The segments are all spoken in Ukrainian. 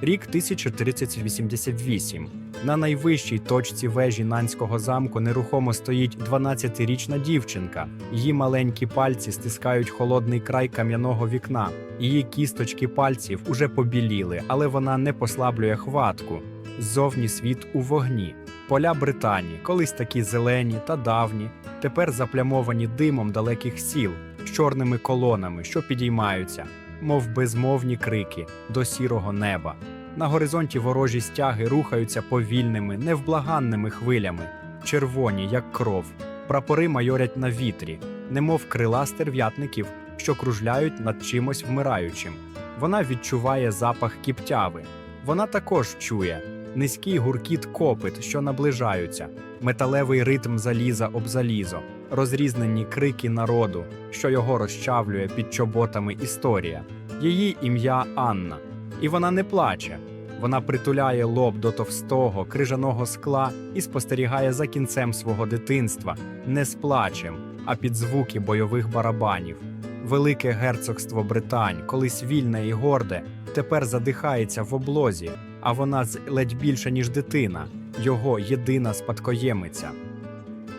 Рік 1388. На найвищій точці вежі Нанського замку нерухомо стоїть 12-річна дівчинка. Її маленькі пальці стискають холодний край кам'яного вікна. Її кісточки пальців уже побіліли, але вона не послаблює хватку. Ззовні світ у вогні. Поля Британії, колись такі зелені та давні, тепер заплямовані димом далеких сіл з чорними колонами, що підіймаються, мов безмовні крики до сірого неба. На горизонті ворожі стяги рухаються повільними, невблаганними хвилями, червоні, як кров. Прапори майорять на вітрі, немов крила стерв'ятників, що кружляють над чимось вмираючим. Вона відчуває запах кіптяви. Вона також чує низький гуркіт копит, що наближаються, металевий ритм заліза об залізо, розрізнені крики народу, що його розчавлює під чоботами історія. Її ім'я Анна, і вона не плаче. Вона притуляє лоб до товстого, крижаного скла і спостерігає за кінцем свого дитинства, не з плачем, а під звуки бойових барабанів. Велике герцогство Британь, колись вільне і горде, тепер задихається в облозі, а вона з ледь більше, ніж дитина, його єдина спадкоємиця.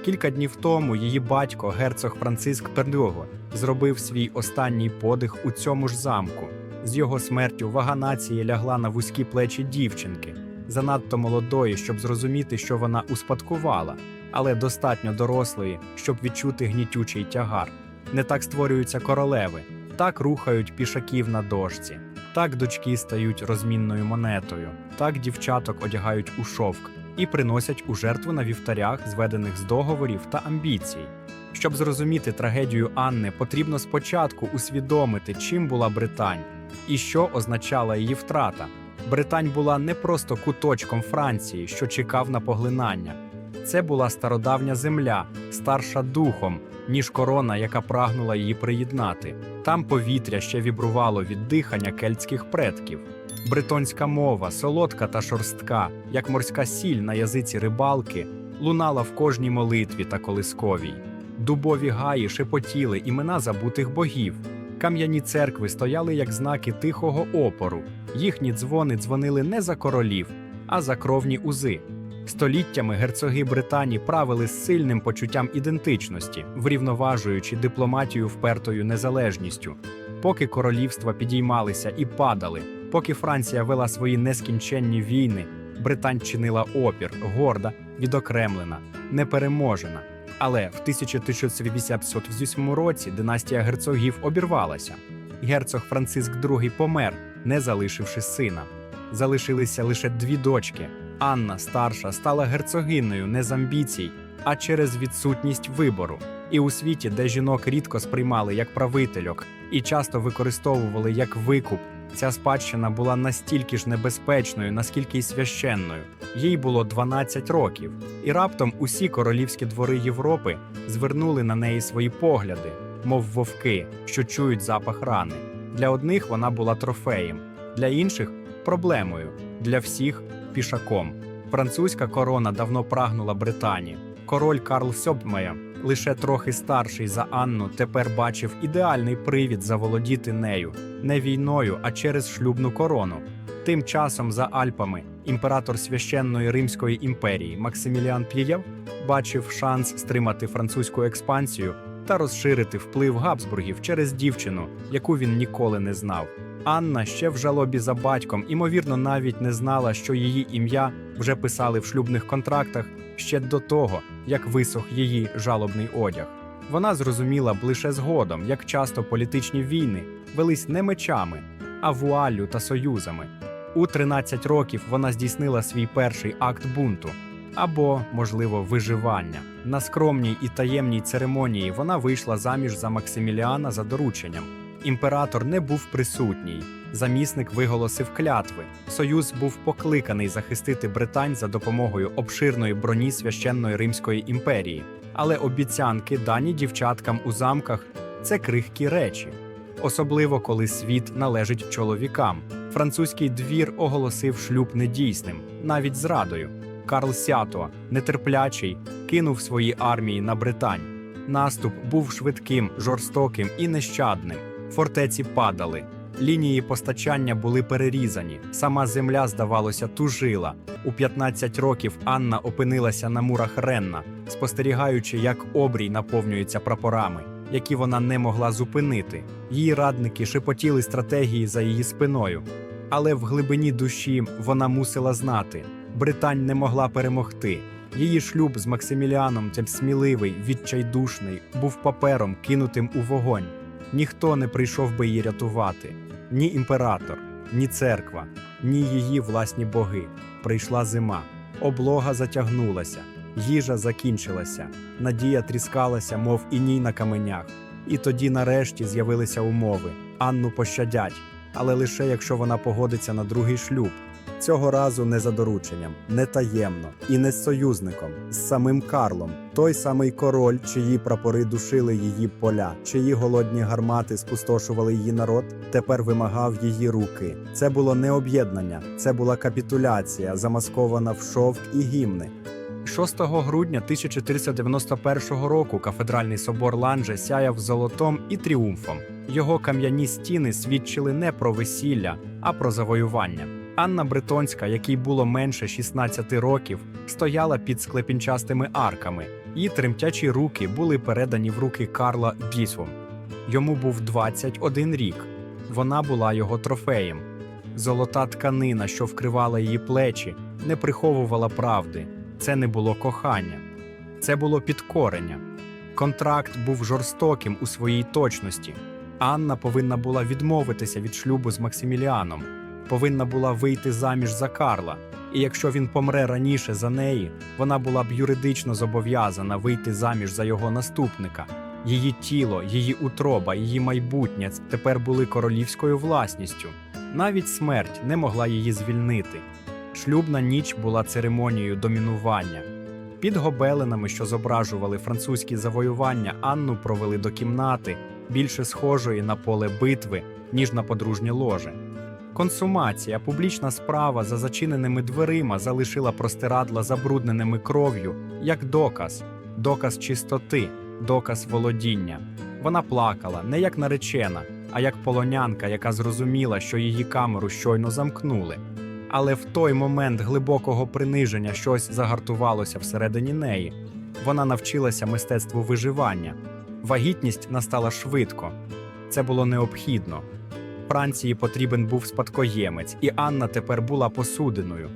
Кілька днів тому її батько, герцог Франциск Пердюго, зробив свій останній подих у цьому ж замку. З його смертю вага нації лягла на вузькі плечі дівчинки, занадто молодої, щоб зрозуміти, що вона успадкувала, але достатньо дорослої, щоб відчути гнітючий тягар. Не так створюються королеви, так рухають пішаків на дошці, так дочки стають розмінною монетою, так дівчаток одягають у шовк і приносять у жертву на вівтарях, зведених з договорів та амбіцій. Щоб зрозуміти трагедію Анни, потрібно спочатку усвідомити, чим була Британь і що означала її втрата. Британь була не просто куточком Франції, що чекав на поглинання. Це була стародавня земля, старша духом, ніж корона, яка прагнула її приєднати. Там повітря ще вібрувало від дихання кельтських предків. Бритонська мова, солодка та шорстка, як морська сіль на язиці рибалки, лунала в кожній молитві та колисковій. Дубові гаї шепотіли імена забутих богів. Кам'яні церкви стояли як знаки тихого опору. Їхні дзвони дзвонили не за королів, а за кровні узи. Століттями герцоги Британії правили з сильним почуттям ідентичності, врівноважуючи дипломатію впертою незалежністю. Поки королівства підіймалися і падали, поки Франція вела свої нескінченні війни, Британь чинила опір, горда, відокремлена, непереможена. Але в 1688 році династія герцогів обірвалася. Герцог Франциск II помер, не залишивши сина. Залишилися лише дві дочки. Анна, старша, стала герцогинею не з амбіцій, а через відсутність вибору. І у світі, де жінок рідко сприймали як правительок і часто використовували як викуп, ця спадщина була настільки ж небезпечною, наскільки й священною. Їй було 12 років, і раптом усі королівські двори Європи звернули на неї свої погляди, мов вовки, що чують запах рани. Для одних вона була трофеєм, для інших проблемою, для всіх пішаком. Французька корона давно прагнула Британії. Король Карл Сьобмея, лише трохи старший за Анну, тепер бачив ідеальний привід заволодіти нею не війною, а через шлюбну корону. Тим часом за Альпами імператор священної Римської імперії Максиміліан П'єєв бачив шанс стримати французьку експансію та розширити вплив Габсбургів через дівчину, яку він ніколи не знав. Анна ще в жалобі за батьком, імовірно, навіть не знала, що її ім'я вже писали в шлюбних контрактах ще до того, як висох її жалобний одяг. Вона зрозуміла б лише згодом, як часто політичні війни велись не мечами, а вуаллю та союзами. У 13 років вона здійснила свій перший акт бунту або, можливо, виживання. На скромній і таємній церемонії вона вийшла заміж за Максиміліана за дорученням. Імператор не був присутній. Замісник виголосив клятви. Союз був покликаний захистити Британь за допомогою обширної броні священної Римської імперії. Але обіцянки, дані дівчаткам у замках, це крихкі речі, особливо коли світ належить чоловікам. Французький двір оголосив шлюб недійсним, навіть зрадою. Карл Сято, нетерплячий, кинув свої армії на Британь. Наступ був швидким, жорстоким і нещадним. Фортеці падали, Лінії постачання були перерізані. Сама земля, здавалося, тужила. У 15 років Анна опинилася на мурах Ренна, спостерігаючи, як обрій наповнюється прапорами, які вона не могла зупинити. Її радники шепотіли стратегії за її спиною. Але в глибині душі вона мусила знати: Британь не могла перемогти. Її шлюб з Максиміліаном, цей сміливий, відчайдушний, був папером, кинутим у вогонь. Ніхто не прийшов би її рятувати. Ні імператор, ні церква, ні її власні боги. Прийшла зима. Облога затягнулася, їжа закінчилася, надія тріскалася, мов іній на каменях. І тоді, нарешті, з'явилися умови. Анну пощадять, але лише якщо вона погодиться на другий шлюб. Цього разу не за дорученням, не таємно і не з союзником, з самим Карлом, той самий король, чиї прапори душили її поля, чиї голодні гармати спустошували її народ, тепер вимагав її руки. Це було не об'єднання, це була капітуляція, замаскована в шовк і гімни. 6 грудня 1491 року кафедральний собор Ланже сяяв золотом і тріумфом. Його кам'яні стіни свідчили не про весілля, а про завоювання. Анна Бретонська, якій було менше 16 років, стояла під склепінчастими арками. Її тремтячі руки були передані в руки Карла Бісвом. Йому був 21 рік. Вона була його трофеєм. Золота тканина, що вкривала її плечі, не приховувала правди. Це не було кохання, це було підкорення. Контракт був жорстоким у своїй точності. Анна повинна була відмовитися від шлюбу з Максиміліаном, повинна була вийти заміж за Карла. І якщо він помре раніше за неї, вона була б юридично зобов'язана вийти заміж за його наступника. Її тіло, її утроба, її майбутнє тепер були королівською власністю. Навіть смерть не могла її звільнити. Шлюбна ніч була церемонією домінування. Під гобеленами, що зображували французькі завоювання, Анну провели до кімнати, більше схожої на поле битви, ніж на подружнє ложе. Консумація, публічна справа за зачиненими дверима залишила простирадла забрудненими кров'ю, як доказ, доказ чистоти, доказ володіння. Вона плакала не як наречена, а як полонянка, яка зрозуміла, що її камеру щойно замкнули. Але в той момент глибокого приниження щось загартувалося всередині неї. Вона навчилася мистецтву виживання. Вагітність настала швидко. Це було необхідно. Франції потрібен був спадкоємець, і Анна тепер була посудиною.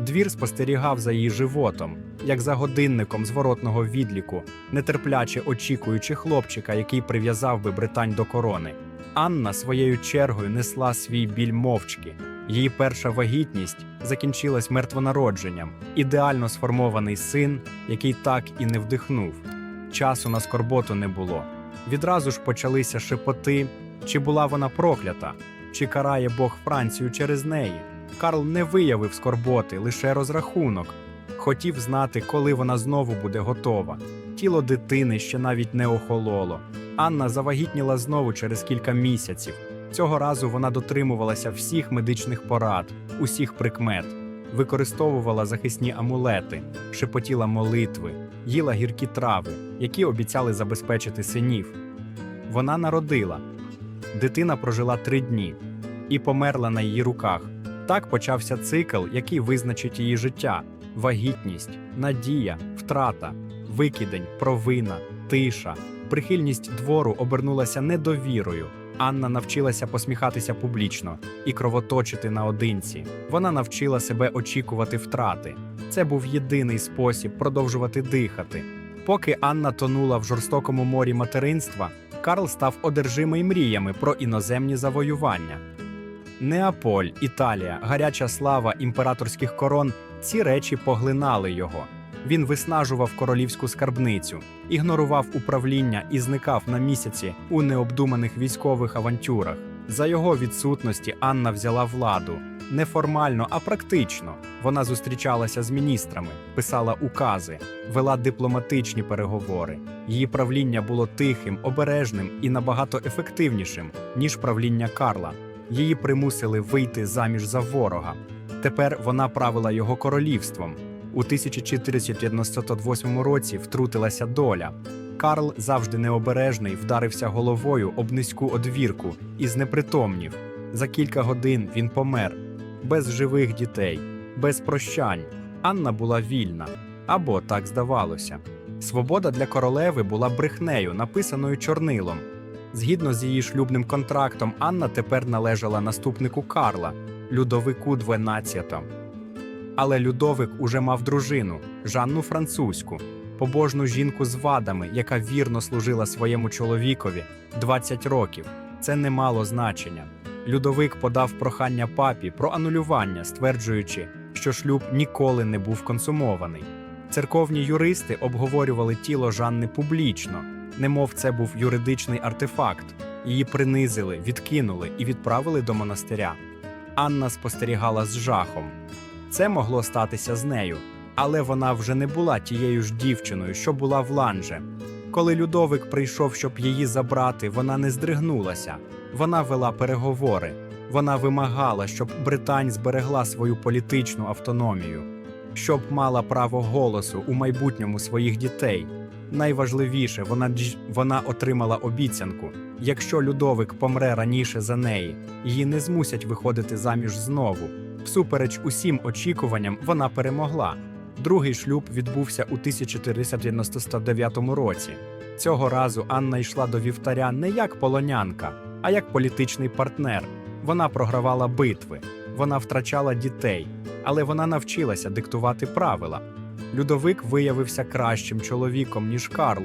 Двір спостерігав за її животом, як за годинником зворотного відліку, нетерпляче очікуючи хлопчика, який прив'язав би Британь до корони. Анна своєю чергою несла свій біль мовчки. Її перша вагітність закінчилась мертвонародженням, ідеально сформований син, який так і не вдихнув. Часу на скорботу не було. Відразу ж почалися шепоти, чи була вона проклята, чи карає Бог Францію через неї. Карл не виявив скорботи, лише розрахунок. Хотів знати, коли вона знову буде готова. Тіло дитини ще навіть не охололо. Анна завагітніла знову через кілька місяців. Цього разу вона дотримувалася всіх медичних порад, усіх прикмет, використовувала захисні амулети, шепотіла молитви, їла гіркі трави, які обіцяли забезпечити синів. Вона народила. Дитина прожила три дні і померла на її руках. Так почався цикл, який визначить її життя: вагітність, надія, втрата, викидень, провина, тиша. Прихильність двору обернулася недовірою. Анна навчилася посміхатися публічно і кровоточити наодинці. Вона навчила себе очікувати втрати. Це був єдиний спосіб продовжувати дихати. Поки Анна тонула в жорстокому морі материнства, Карл став одержимий мріями про іноземні завоювання. Неаполь, Італія, гаряча слава імператорських корон ці речі поглинали його. Він виснажував королівську скарбницю, ігнорував управління і зникав на місяці у необдуманих військових авантюрах. За його відсутності Анна взяла владу не формально, а практично. Вона зустрічалася з міністрами, писала укази, вела дипломатичні переговори. Її правління було тихим, обережним і набагато ефективнішим, ніж правління Карла. Її примусили вийти заміж за ворога. Тепер вона правила його королівством. У 1498 році втрутилася доля. Карл, завжди необережний, вдарився головою об низьку одвірку і знепритомнів. За кілька годин він помер без живих дітей, без прощань. Анна була вільна, або так здавалося. Свобода для королеви була брехнею, написаною чорнилом. Згідно з її шлюбним контрактом, Анна тепер належала наступнику Карла, Людовику XII. Але Людовик уже мав дружину Жанну Французьку, побожну жінку з вадами, яка вірно служила своєму чоловікові 20 років. Це не мало значення. Людовик подав прохання папі про анулювання, стверджуючи, що шлюб ніколи не був консумований. Церковні юристи обговорювали тіло Жанни публічно, немов це був юридичний артефакт. Її принизили, відкинули і відправили до монастиря. Анна спостерігала з жахом. Це могло статися з нею, але вона вже не була тією ж дівчиною, що була в ланже. Коли Людовик прийшов, щоб її забрати, вона не здригнулася. Вона вела переговори. Вона вимагала, щоб Британь зберегла свою політичну автономію, щоб мала право голосу у майбутньому своїх дітей. Найважливіше, вона дж- вона отримала обіцянку: якщо Людовик помре раніше за неї, її не змусять виходити заміж знову. Всупереч усім очікуванням, вона перемогла. Другий шлюб відбувся у 1499 році. Цього разу Анна йшла до вівтаря не як полонянка, а як політичний партнер. Вона програвала битви, вона втрачала дітей, але вона навчилася диктувати правила. Людовик виявився кращим чоловіком, ніж Карл,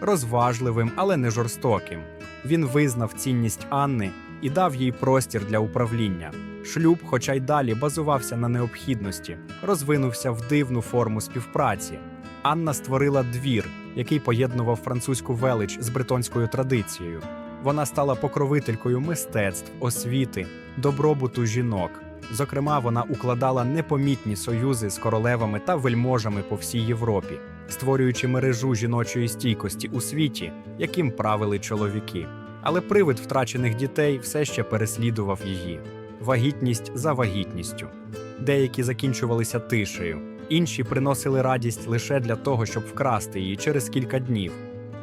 розважливим, але не жорстоким. Він визнав цінність Анни і дав їй простір для управління. Шлюб, хоча й далі базувався на необхідності, розвинувся в дивну форму співпраці. Анна створила двір, який поєднував французьку велич з бритонською традицією. Вона стала покровителькою мистецтв, освіти, добробуту жінок. Зокрема, вона укладала непомітні союзи з королевами та вельможами по всій Європі, створюючи мережу жіночої стійкості у світі, яким правили чоловіки. Але привид втрачених дітей все ще переслідував її вагітність за вагітністю. Деякі закінчувалися тишею, інші приносили радість лише для того, щоб вкрасти її через кілька днів.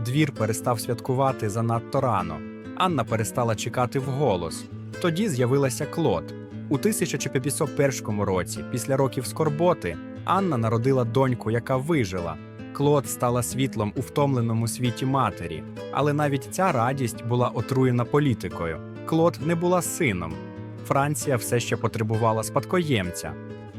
Двір перестав святкувати занадто рано. Анна перестала чекати вголос. Тоді з'явилася Клод. У 1501 році, після років скорботи, Анна народила доньку, яка вижила. Клод стала світлом у втомленому світі матері, але навіть ця радість була отруєна політикою. Клод не була сином. Франція все ще потребувала спадкоємця.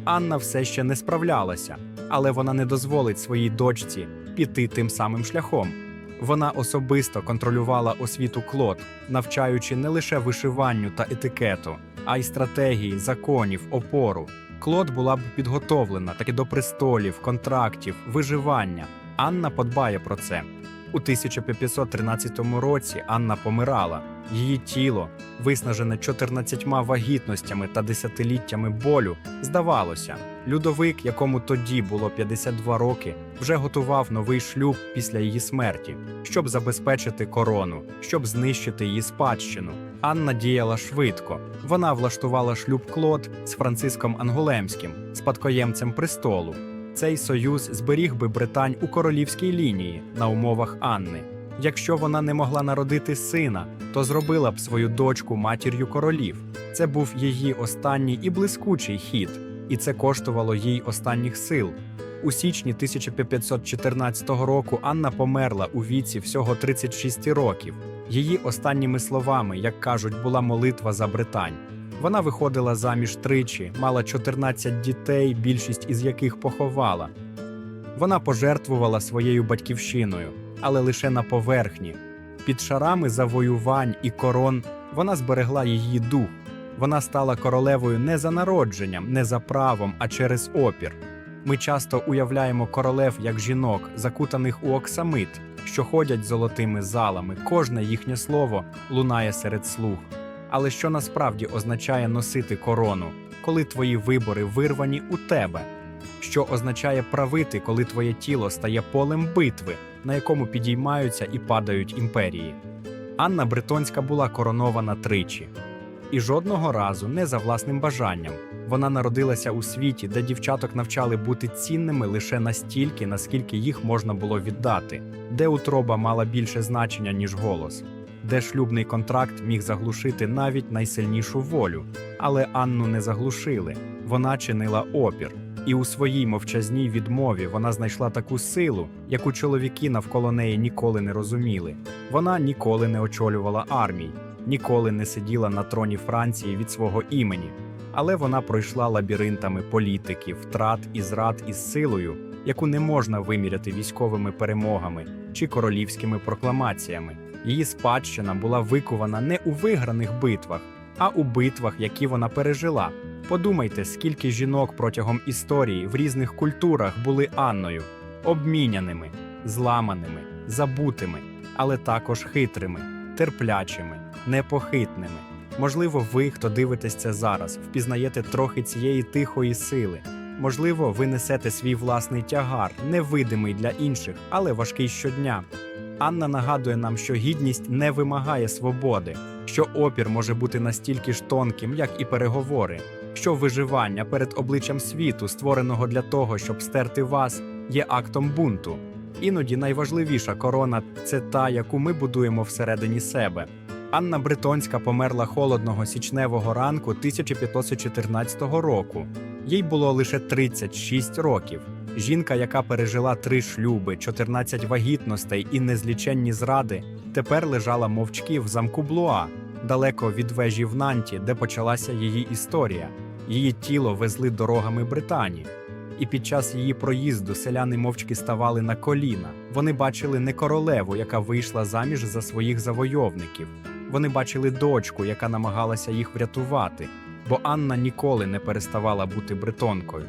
Анна все ще не справлялася, але вона не дозволить своїй дочці піти тим самим шляхом. Вона особисто контролювала освіту Клод, навчаючи не лише вишиванню та етикету, а й стратегії, законів, опору. Клод була б підготовлена таки до престолів, контрактів, виживання. Анна подбає про це. У 1513 році Анна помирала. Її тіло, виснажене 14 вагітностями та десятиліттями болю, здавалося, Людовик, якому тоді було 52 роки, вже готував новий шлюб після її смерті, щоб забезпечити корону, щоб знищити її спадщину. Анна діяла швидко. Вона влаштувала шлюб Клод з Франциском Ангулемським, спадкоємцем престолу. Цей союз зберіг би Британь у королівській лінії на умовах Анни. Якщо вона не могла народити сина, то зробила б свою дочку матір'ю королів. Це був її останній і блискучий хід, і це коштувало їй останніх сил. У січні 1514 року Анна померла у віці всього 36 років. Її останніми словами, як кажуть, була молитва за Британь. Вона виходила заміж тричі, мала 14 дітей, більшість із яких поховала. Вона пожертвувала своєю батьківщиною, але лише на поверхні. Під шарами завоювань і корон вона зберегла її дух. Вона стала королевою не за народженням, не за правом, а через опір. Ми часто уявляємо королев як жінок, закутаних у оксамит, що ходять золотими залами. Кожне їхнє слово лунає серед слух. Але що насправді означає носити корону, коли твої вибори вирвані у тебе? Що означає правити, коли твоє тіло стає полем битви, на якому підіймаються і падають імперії? Анна Бретонська була коронована тричі, і жодного разу не за власним бажанням. Вона народилася у світі, де дівчаток навчали бути цінними лише настільки, наскільки їх можна було віддати, де утроба мала більше значення, ніж голос, де шлюбний контракт міг заглушити навіть найсильнішу волю. Але Анну не заглушили. Вона чинила опір. І у своїй мовчазній відмові вона знайшла таку силу, яку чоловіки навколо неї ніколи не розуміли. Вона ніколи не очолювала армій, ніколи не сиділа на троні Франції від свого імені. Але вона пройшла лабіринтами політики, втрат і зрад із силою, яку не можна виміряти військовими перемогами чи королівськими прокламаціями. Її спадщина була викувана не у виграних битвах, а у битвах, які вона пережила. Подумайте, скільки жінок протягом історії в різних культурах були Анною, обміняними, зламаними, забутими, але також хитрими, терплячими, непохитними. Можливо, ви, хто дивитесь це зараз, впізнаєте трохи цієї тихої сили. Можливо, ви несете свій власний тягар, невидимий для інших, але важкий щодня. Анна нагадує нам, що гідність не вимагає свободи, що опір може бути настільки ж тонким, як і переговори, що виживання перед обличчям світу, створеного для того, щоб стерти вас, є актом бунту. Іноді найважливіша корона це та, яку ми будуємо всередині себе. Анна Бритонська померла холодного січневого ранку 1514 року. Їй було лише 36 років. Жінка, яка пережила три шлюби, 14 вагітностей і незліченні зради, тепер лежала мовчки в замку Блуа, далеко від вежі в Нанті, де почалася її історія. Її тіло везли дорогами Британії. І під час її проїзду селяни мовчки ставали на коліна. Вони бачили не королеву, яка вийшла заміж за своїх завойовників. Вони бачили дочку, яка намагалася їх врятувати, бо Анна ніколи не переставала бути бритонкою.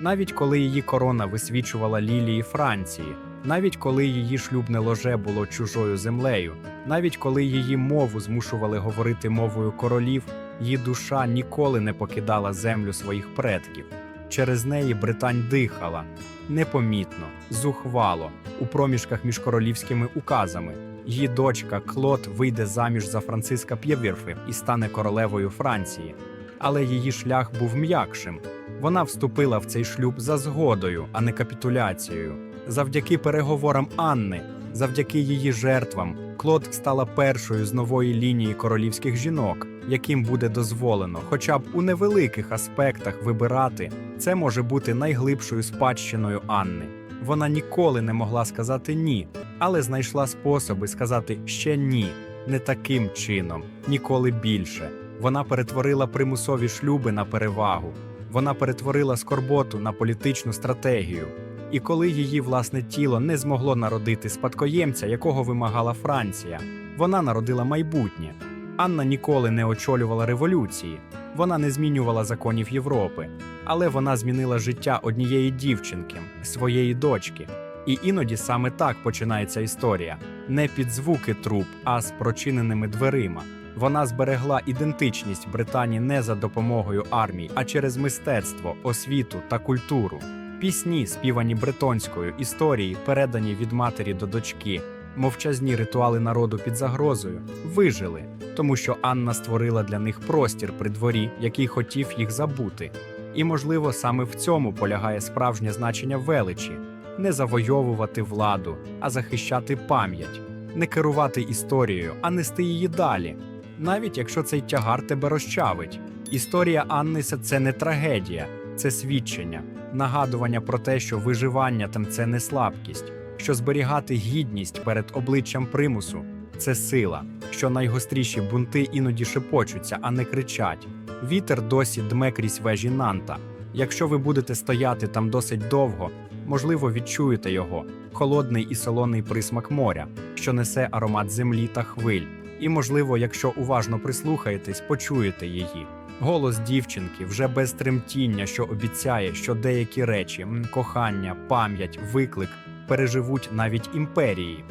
Навіть коли її корона висвічувала лілії Франції, навіть коли її шлюбне ложе було чужою землею, навіть коли її мову змушували говорити мовою королів, її душа ніколи не покидала землю своїх предків. Через неї Британь дихала непомітно, зухвало, у проміжках між королівськими указами. Її дочка Клод вийде заміж за Франциска П'євірфи і стане королевою Франції. Але її шлях був м'якшим. Вона вступила в цей шлюб за згодою, а не капітуляцією. Завдяки переговорам Анни, завдяки її жертвам, Клод стала першою з нової лінії королівських жінок, яким буде дозволено, хоча б у невеликих аспектах вибирати, це може бути найглибшою спадщиною Анни. Вона ніколи не могла сказати ні, але знайшла способи сказати ще ні, не таким чином, ніколи більше. Вона перетворила примусові шлюби на перевагу. Вона перетворила скорботу на політичну стратегію. І коли її власне тіло не змогло народити спадкоємця, якого вимагала Франція, вона народила майбутнє. Анна ніколи не очолювала революції, вона не змінювала законів Європи, але вона змінила життя однієї дівчинки, своєї дочки. І іноді саме так починається історія: не під звуки труб, а з прочиненими дверима. Вона зберегла ідентичність Британії не за допомогою армій, а через мистецтво, освіту та культуру. Пісні, співані бритонською, історії, передані від матері до дочки, мовчазні ритуали народу під загрозою, вижили, тому що Анна створила для них простір при дворі, який хотів їх забути. І, можливо, саме в цьому полягає справжнє значення величі не завойовувати владу, а захищати пам'ять, не керувати історією, а нести її далі. Навіть якщо цей тягар тебе розчавить. Історія Анниса це не трагедія, це свідчення, нагадування про те, що виживання там це не слабкість, що зберігати гідність перед обличчям примусу це сила, що найгостріші бунти іноді шепочуться, а не кричать. Вітер досі дме крізь вежі Нанта. Якщо ви будете стояти там досить довго, можливо, відчуєте його холодний і солоний присмак моря, що несе аромат землі та хвиль. І, можливо, якщо уважно прислухаєтесь, почуєте її. Голос дівчинки вже без тремтіння, що обіцяє, що деякі речі, кохання, пам'ять, виклик переживуть навіть імперії.